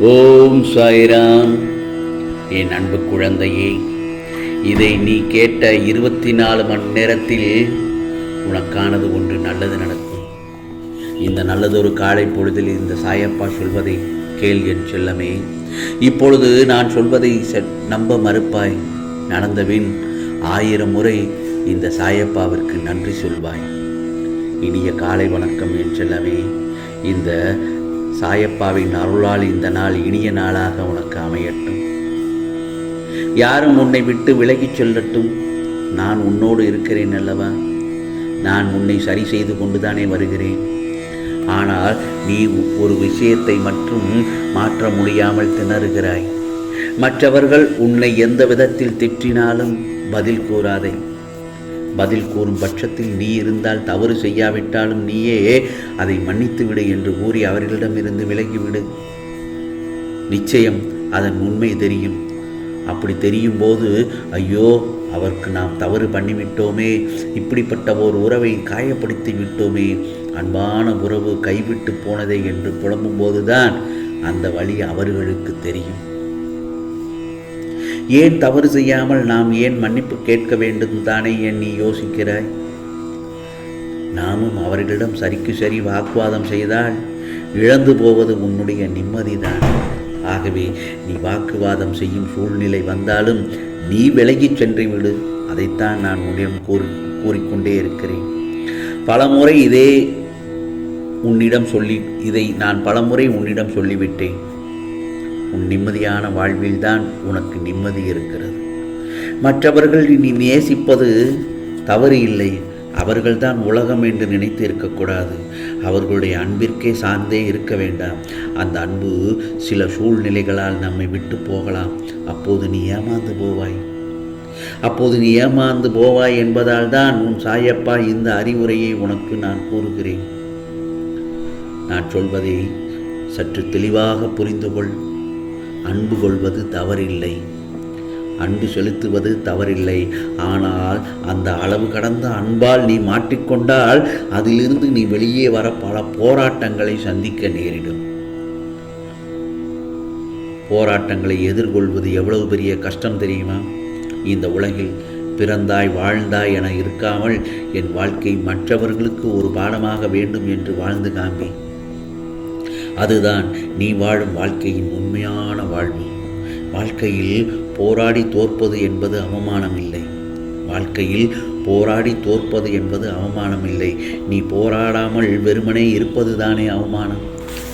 ஓம் சாய்ராம். என் அன்பு குழந்தையே இதை நீ கேட்ட இருபத்தி நாலு மணி நேரத்தில் உனக்கானது ஒன்று நல்லது நடக்கும். இந்த நல்லதொரு காலை பொழுதில் இந்த சாயப்பா சொல்வதை கேள் என் செல்லமே. இப்பொழுது நான் சொல்வதை நம்ப மறுப்பாய். நடந்தபின் ஆயிரம் முறை இந்த சாயப்பாவிற்கு நன்றி சொல்வாய். இனிய காலை வணக்கம் என் செல்லமே. இந்த சாயப்பாவின் அருளால் இந்த நாள் இனிய நாளாக உனக்கு அமையட்டும். யாரும் உன்னை விட்டு விலகிச் செல்லட்டும். நான் உன்னோடு இருக்கிறேன் அல்லவா? நான் உன்னை சரி செய்து கொண்டுதானே வருகிறேன். ஆனால் நீ ஒரு விஷயத்தை மட்டும் மாற்ற முடியாமல் திணறுகிறாய். மற்றவர்கள் உன்னை எந்த விதத்தில் திட்டினாலும் பதில் கூறாதே. பதில் கூறும் பட்சத்தில் நீ இருந்தால் தவறு செய்யாவிட்டாலும் நீயே அதை மன்னித்துவிடு என்று கூறி அவர்களிடமிருந்து விலகிவிடு. நிச்சயம் அதன் உண்மை தெரியும். அப்படி தெரியும் போது ஐயோ அவருக்கு நாம் தவறு பண்ணிவிட்டோமே இப்படிப்பட்ட ஒரு உறவை காயப்படுத்தி விட்டோமே அன்பான உறவு கைவிட்டு போனதே என்று புலம்பும் போதுதான் அந்த வழி அவர்களுக்கு தெரியும். ஏன் தவறு செய்யாமல் நாம் ஏன் மன்னிப்பு கேட்க வேண்டும் தானே என் நீ யோசிக்கிறாய்? நாமும் அவர்களிடம் சரிக்கு சரி வாக்குவாதம் செய்தால் இழந்து போவது உன்னுடைய நிம்மதிதான். ஆகவே நீ வாக்குவாதம் செய்யும் சூழ்நிலை வந்தாலும் நீ விலகிச் சென்று விடு. அதைத்தான் நான் உன்னிடம் கூறி கூறிக்கொண்டே இருக்கிறேன். பலமுறை இதே உன்னிடம் சொல்லி இதை நான் பலமுறை உன்னிடம் சொல்லிவிட்டேன். உன் நிம்மதியான வாழ்வில்தான் உனக்கு நிம்மதி இருக்கிறது. மற்றவர்கள் நீ நேசிப்பது தவறு இல்லை. அவர்கள்தான் உலகம் என்று நினைத்து இருக்கக்கூடாது. அவர்களுடைய அன்பிற்கே சார்ந்தே இருக்க வேண்டாம். அந்த அன்பு சில சூழ்நிலைகளால் நம்மை விட்டு போகலாம். அப்போது நீ ஏமாந்து போவாய். அப்போது நீ ஏமாந்து போவாய் என்பதால் தான் உன் சாயப்பா இந்த அறிவுரையை உனக்கு நான் கூறுகிறேன். நான் சொல்வதை சற்று தெளிவாக புரிந்து கொள் அன்பு கொள்வது தவறில்லை. அன்பு செலுத்துவது தவறில்லை. ஆனால் அந்த அளவு கடந்த அன்பால் நீ மாட்டிக்கொண்டால் அதிலிருந்து நீ வெளியே வர பல போராட்டங்களை சந்திக்க நேரிடும். போராட்டங்களை எதிர்கொள்வது எவ்வளவு பெரிய கஷ்டம் தெரியுமா? இந்த உலகில் பிறந்தாய் வாழ்ந்தாய் என இருக்காமல் என் வாழ்க்கை மற்றவர்களுக்கு ஒரு பாடமாக வேண்டும் என்று வாழ்ந்து காண்பேன். அதுதான் நீ வாழும் வாழ்க்கையின் உண்மையான வாழ்வு. வாழ்க்கையில் போராடி தோற்பது என்பது அவமானம் இல்லை வாழ்க்கையில் போராடி தோற்பது என்பது அவமானம் இல்லை நீ போராடாமல் வெறுமனே இருப்பது தானே அவமானம்.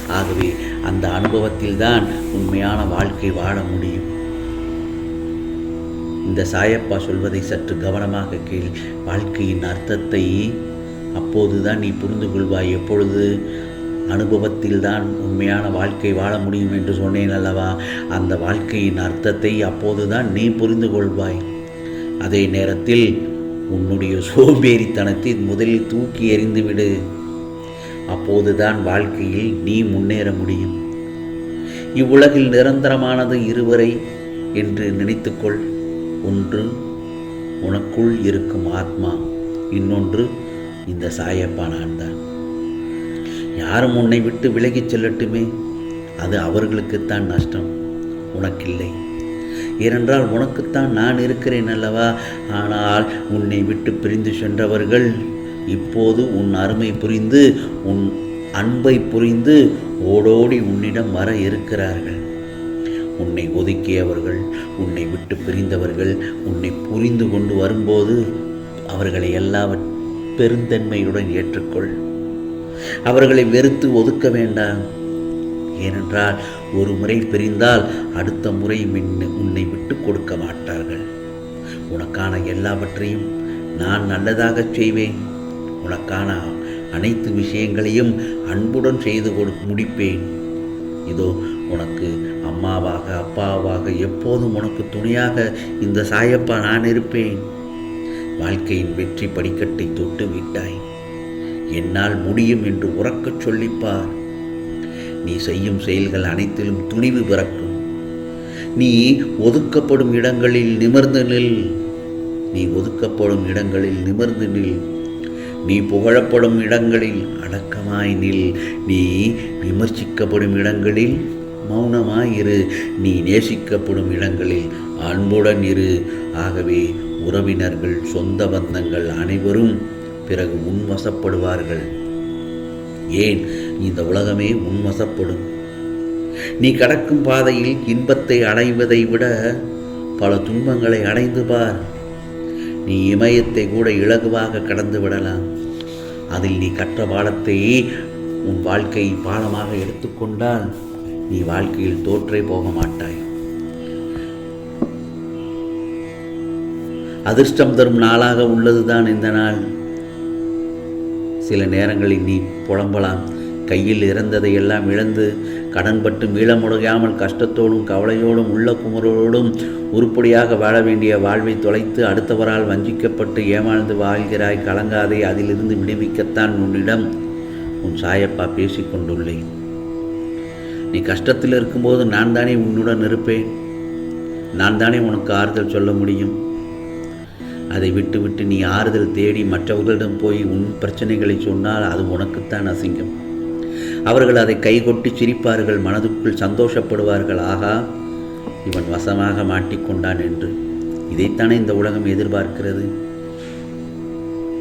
ஆகவே அந்த அனுபவத்தில்தான் உண்மையான வாழ்க்கை வாழ முடியும். இந்த சாயப்பா சொல்வதை சற்று கவனமாக கேள். வாழ்க்கையின் அர்த்தத்தை அப்போதுதான் நீ புரிந்து கொள்வாய் எப்பொழுது? அனுபவத்தில்தான் உண்மையான வாழ்க்கை வாழ முடியும் என்று சொன்னேன் அல்லவா? அந்த வாழ்க்கையின் அர்த்தத்தை அப்போதுதான் நீ புரிந்து கொள்வாய். அதே நேரத்தில் உன்னுடைய சோம்பேறித்தனத்தை முதலில் தூக்கி எறிந்துவிடு அப்போதுதான் வாழ்க்கையில் நீ முன்னேற முடியும். இவ்வுலகில் நிரந்தரமானது இருவரை என்று நினைத்துக்கொள். ஒன்று உனக்குள் இருக்கும் ஆத்மா இன்னொன்று இந்த சாயப்பா நான் தான் யாரும் உன்னை விட்டு விலகிச் செல்லட்டுமே. அது அவர்களுக்குத்தான் நஷ்டம். உனக்கில்லை. ஏனென்றால் உனக்குத்தான் நான் இருக்கிறேன் அல்லவா? ஆனால் உன்னை விட்டு பிரிந்து சென்றவர்கள் இப்போது உன் அருமை புரிந்து உன் அன்பை புரிந்து ஓடோடி உன்னிடம் வர இருக்கிறார்கள். உன்னை ஒதுக்கியவர்கள் உன்னை விட்டு பிரிந்தவர்கள் உன்னை புரிந்து கொண்டு வரும்போது அவர்களை எல்லாவற் பெருந்தன்மையுடன் ஏற்றுக்கொள். அவர்களை வெறுத்து ஒதுக்க வேண்டாம். ஏனென்றால் ஒரு முறை பிரிந்தால் அடுத்த முறை உன்னை விட்டு கொடுக்க மாட்டார்கள். உனக்கான எல்லாவற்றையும் நான் நல்லதாகச் செய்வேன். உனக்கான அனைத்து விஷயங்களையும் அன்புடன் செய்து கொடு முடிப்பேன். இதோ உனக்கு அம்மாவாக அப்பாவாக எப்போதும் உனக்கு துணையாக இந்த சாயப்பா நான் இருப்பேன். வாழ்க்கையின் வெற்றி படிக்கட்டை தொட்டு விட்டாய் என்னால் முடியும் என்று உறக்கச் சொல்லிப்பார். நீ செய்யும் செயல்கள் அனைத்திலும் துணிவு பிறக்கும். நீ ஒதுக்கப்படும் இடங்களில் நிமிர்ந்து நில். நீ ஒதுக்கப்படும் இடங்களில் நிமிர்ந்து நில். நீ புகழப்படும் இடங்களில் அடக்கமாய் நில். நீ விமர்சிக்கப்படும் இடங்களில் மௌனமாயிரு நீ நேசிக்கப்படும் இடங்களில் அன்புடன் இரு. ஆகவே உறவினர்கள் சொந்த பந்தங்கள் அனைவரும் பிறகு உன்வசப்படுவார்கள் ஏன்? இந்த உலகமே உன்வசப்படும் நீ கடக்கும் பாதையில் இன்பத்தை அடைவதை விட பல துன்பங்களை அடைந்து பார். நீ இமயத்தை கூட இலகுவாக கடந்து விடலாம். அதில் நீ கற்ற பாடத்தை உன் வாழ்க்கை பாடமாக எடுத்துக்கொண்டால் நீ வாழ்க்கையில் தோற்றே போக மாட்டாய். அதிர்ஷ்டம் தரும் நாளாக உள்ளதுதான் இந்த நாள். சில நேரங்களில் நீ புலம்பலாம். கையில் இறந்ததை எல்லாம் இழந்து கடன்பட்டு மீள முடையாமல் கஷ்டத்தோடும் கவலையோடும் உள்ள குமரோடும் உருப்படியாக வாழ வேண்டிய வாழ்வை தொலைத்து அடுத்தவரால் வஞ்சிக்கப்பட்டு ஏமாழ்ந்து வாழ்கிறாய் கலங்காதே அதிலிருந்து விடுவிக்கத்தான் உன்னிடம் உன் சாயப்பா பேசிக் கொண்டுள்ளேன். நீ கஷ்டத்தில் இருக்கும்போது நான் தானே உன்னுடன் இருப்பேன். நான் தானே உனக்கு ஆறுதல் சொல்ல முடியும். அதை விட்டுவிட்டு நீ ஆறுதல் தேடி மற்றவர்களிடம் போய் உன் பிரச்சனைகளை சொன்னால் அது உனக்குத்தான் அசிங்கம். அவர்கள் அதை கைகொட்டி சிரிப்பார்கள் மனதுக்குள் சந்தோஷப்படுவார்கள். ஆகா இவன் வசமாக மாட்டிக்கொண்டான் என்று. இதைத்தானே இந்த உலகம் எதிர்பார்க்கிறது?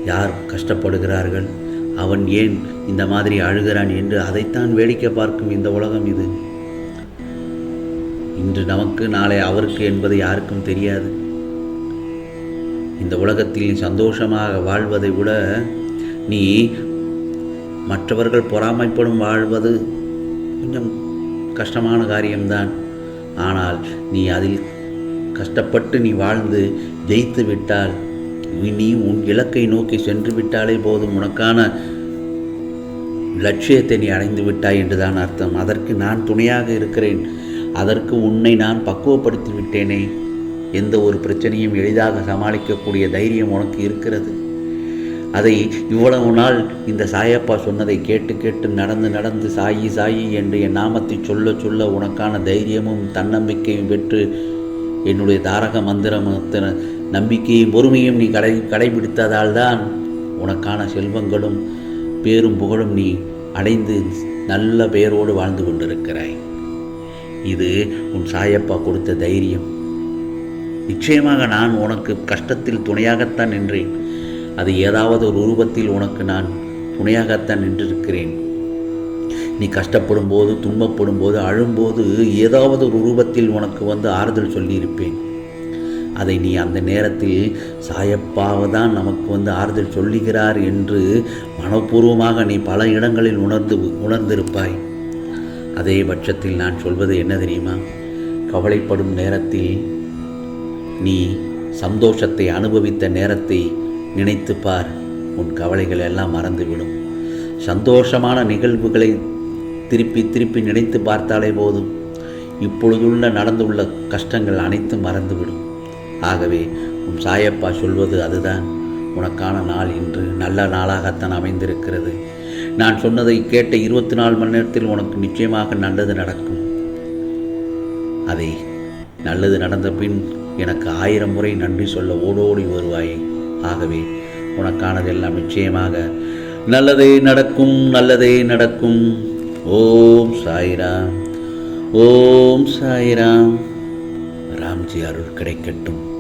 யார் கஷ்டப்படுகிறார்கள்? அவன் ஏன் இந்த மாதிரி அழுகிறான் என்று அதைத்தான் வேடிக்கை பார்க்கும் இந்த உலகம் இது. இன்று நமக்கு நாளை அவருக்கு என்பது யாருக்கும் தெரியாது. இந்த உலகத்தில் நீ சந்தோஷமாக வாழ்வதை விட நீ மற்றவர்கள் பொறாமைப்படும் வாழ்வது கொஞ்சம் கஷ்டமான காரியம்தான். ஆனால் நீ அதில் கஷ்டப்பட்டு நீ வாழ்ந்து ஜெயித்து விட்டால் நீ உன் இலக்கை நோக்கி சென்று விட்டாலே போதும். உனக்கான லட்சியத்தை நீ அடைந்து விட்டாய் என்றுதான் அர்த்தம். அதற்கு நான் துணையாக இருக்கிறேன். அதற்கு உன்னை நான் பக்குவப்படுத்தி விட்டேனே. எந்த ஒரு பிரச்சனையும் எளிதாக சமாளிக்கக்கூடிய தைரியம் உனக்கு இருக்கிறது. அதை இவ்வளவு நாள் இந்த சாயப்பா சொன்னதை கேட்டு கேட்டு நடந்து நடந்து சாயி சாயி என்று என் நாமத்தை சொல்ல சொல்ல உனக்கான தைரியமும் தன்னம்பிக்கையும் பெற்று என்னுடைய தாரக மந்திரத்தின நம்பிக்கையும் பொறுமையும் நீ கடை கடைபிடித்ததால் தான் உனக்கான செல்வங்களும் பேரும் புகழும் நீ அடைந்து நல்ல பெயரோடு வாழ்ந்து கொண்டிருக்கிறாய். இது உன் சாயப்பா கொடுத்த தைரியம். நிச்சயமாக நான் உனக்கு கஷ்டத்தில் துணையாகத்தான் நின்றேன். அது ஏதாவது ஒரு உருவத்தில் உனக்கு நான் துணையாகத்தான் நின்றிருக்கிறேன். நீ கஷ்டப்படும் போது துன்பப்படும் போது அழும்போது ஏதாவது ஒரு உருவத்தில் உனக்கு வந்து ஆறுதல் சொல்லியிருப்பேன். அதை நீ அந்த நேரத்தில் சாயப்பாவை தான் நமக்கு வந்து ஆறுதல் சொல்லுகிறார் என்று மனப்பூர்வமாக நீ பல இடங்களில் உணர்ந்து உணர்ந்திருப்பாய். அதே பட்சத்தில் நான் சொல்வது என்ன தெரியுமா? கவலைப்படும் நேரத்தில் நீ சந்தோஷத்தை அனுபவித்த நேரத்தை நினைத்து பார். உன் கவலைகள் எல்லாம் மறந்துவிடும். சந்தோஷமான நிகழ்வுகளை திருப்பி திருப்பி நினைத்து பார்த்தாலே போதும். இப்பொழுதுள்ள நடந்துள்ள கஷ்டங்கள் அனைத்தும் மறந்துவிடும். ஆகவே உன் சாயப்பா சொல்வது அதுதான். உனக்கான நாள் இன்று நல்ல நாளாகத்தான் அமைந்திருக்கிறது. நான் சொன்னதை கேட்ட இருபத்தி நாலு மணி நேரத்தில் உனக்கு நிச்சயமாக நல்லது நடக்கும். அதை நல்லது நடந்த பின் எனக்கு ஆயிரம் முறை நன்றி சொல்ல ஓடோடி வருவாயே. ஆகவே உனக்கானதெல்லாம் நிச்சயமாக நல்லதே நடக்கும் நல்லதே நடக்கும். ஓம் சாய்ராம் ஓம் சாய்ராம். ராம்ஜி அருள் கிடைக்கட்டும்.